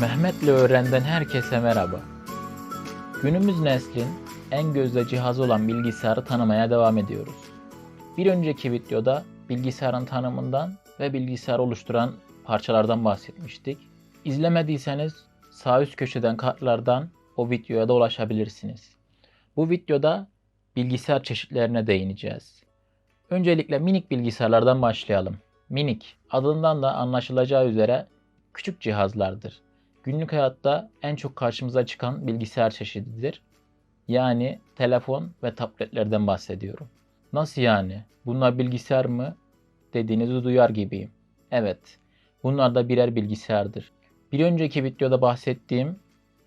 Mehmet'le öğrenden herkese merhaba. Günümüz neslin en gözde cihazı olan bilgisayarı tanımaya devam ediyoruz. Bir önceki videoda bilgisayarın tanımından ve bilgisayarı oluşturan parçalardan bahsetmiştik. İzlemediyseniz sağ üst köşeden kartlardan o videoya da ulaşabilirsiniz. Bu videoda bilgisayar çeşitlerine değineceğiz. Öncelikle minik bilgisayarlardan başlayalım. Minik adından da anlaşılacağı üzere küçük cihazlardır. Günlük hayatta en çok karşımıza çıkan bilgisayar çeşididir. Yani telefon ve tabletlerden bahsediyorum. Nasıl yani? Bunlar bilgisayar mı? Dediğinizi duyar gibiyim. Evet, bunlar da birer bilgisayardır. Bir önceki videoda bahsettiğim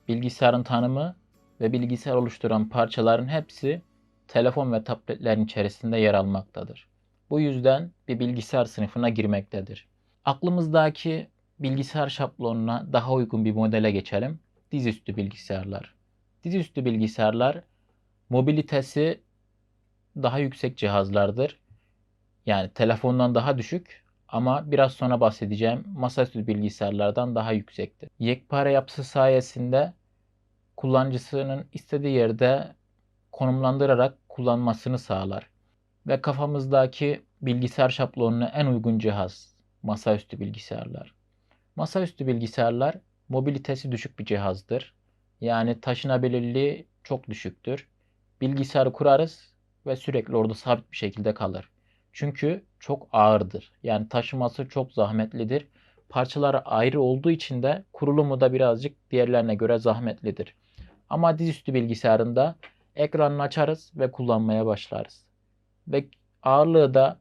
bilgisayarın tanımı ve bilgisayar oluşturan parçaların hepsi telefon ve tabletlerin içerisinde yer almaktadır. Bu yüzden bir bilgisayar sınıfına girmektedir. Aklımızdaki bilgisayar şablonuna daha uygun bir modele geçelim. Dizüstü bilgisayarlar. Dizüstü bilgisayarlar mobilitesi daha yüksek cihazlardır. Yani telefondan daha düşük ama biraz sonra bahsedeceğim masaüstü bilgisayarlardan daha yüksektir. Yekpare yapısı sayesinde kullanıcısının istediği yerde konumlandırarak kullanmasını sağlar. Ve kafamızdaki bilgisayar şablonuna en uygun cihaz masaüstü bilgisayarlar. Masaüstü bilgisayarlar mobilitesi düşük bir cihazdır. Yani taşınabilirliği çok düşüktür. Bilgisayarı kurarız ve sürekli orada sabit bir şekilde kalır. Çünkü çok ağırdır. Yani taşıması çok zahmetlidir. Parçaları ayrı olduğu için de kurulumu da birazcık diğerlerine göre zahmetlidir. Ama dizüstü bilgisayarında ekranını açarız ve kullanmaya başlarız. Ve ağırlığı da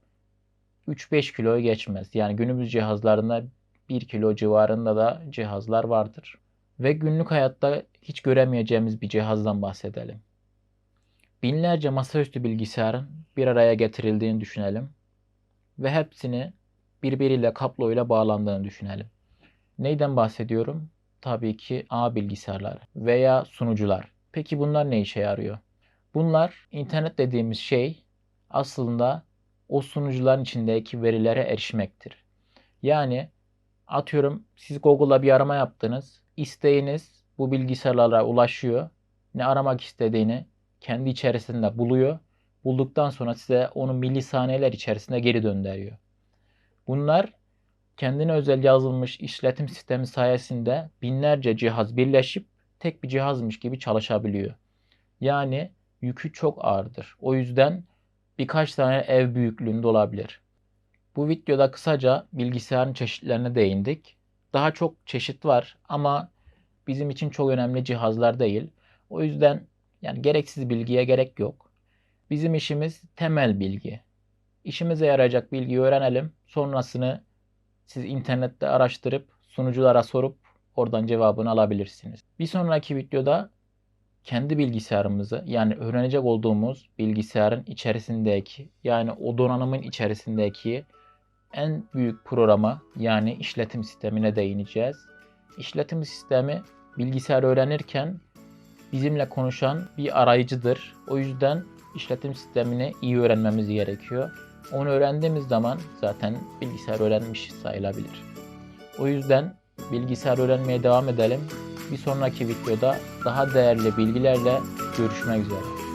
3-5 kiloyu geçmez. Yani günümüz cihazlarında 1 kilo civarında da cihazlar vardır. Ve günlük hayatta hiç göremeyeceğimiz bir cihazdan bahsedelim. Binlerce masaüstü bilgisayarın bir araya getirildiğini düşünelim ve hepsini birbiriyle kabloyla bağlandığını düşünelim. Neyden bahsediyorum? Tabii ki ağ bilgisayarlar veya sunucular. Peki bunlar ne işe yarıyor? Bunlar internet dediğimiz şey aslında o sunucuların içindeki verilere erişmektir. Yani atıyorum siz Google'da bir arama yaptınız. İsteğiniz bu bilgisayarlara ulaşıyor. Ne aramak istediğini kendi içerisinde buluyor. Bulduktan sonra size onu milisaniyeler içerisinde geri döndürüyor. Bunlar kendine özel yazılmış işletim sistemi sayesinde binlerce cihaz birleşip tek bir cihazmış gibi çalışabiliyor. Yani yükü çok ağırdır. O yüzden birkaç tane ev büyüklüğünde olabilir. Bu videoda kısaca bilgisayarın çeşitlerine değindik. Daha çok çeşit var ama bizim için çok önemli cihazlar değil. O yüzden yani gereksiz bilgiye gerek yok. Bizim işimiz temel bilgi. İşimize yarayacak bilgiyi öğrenelim. Sonrasını siz internette araştırıp sunuculara sorup oradan cevabını alabilirsiniz. Bir sonraki videoda kendi bilgisayarımızı yani öğrenecek olduğumuz bilgisayarın içerisindeki yani o donanımın içerisindeki en büyük programa yani işletim sistemine değineceğiz. İşletim sistemi bilgisayar öğrenirken bizimle konuşan bir arayıcıdır. O yüzden işletim sistemini iyi öğrenmemiz gerekiyor. Onu öğrendiğimiz zaman zaten bilgisayar öğrenmiş sayılabilir. O yüzden bilgisayar öğrenmeye devam edelim. Bir sonraki videoda daha değerli bilgilerle görüşmek üzere.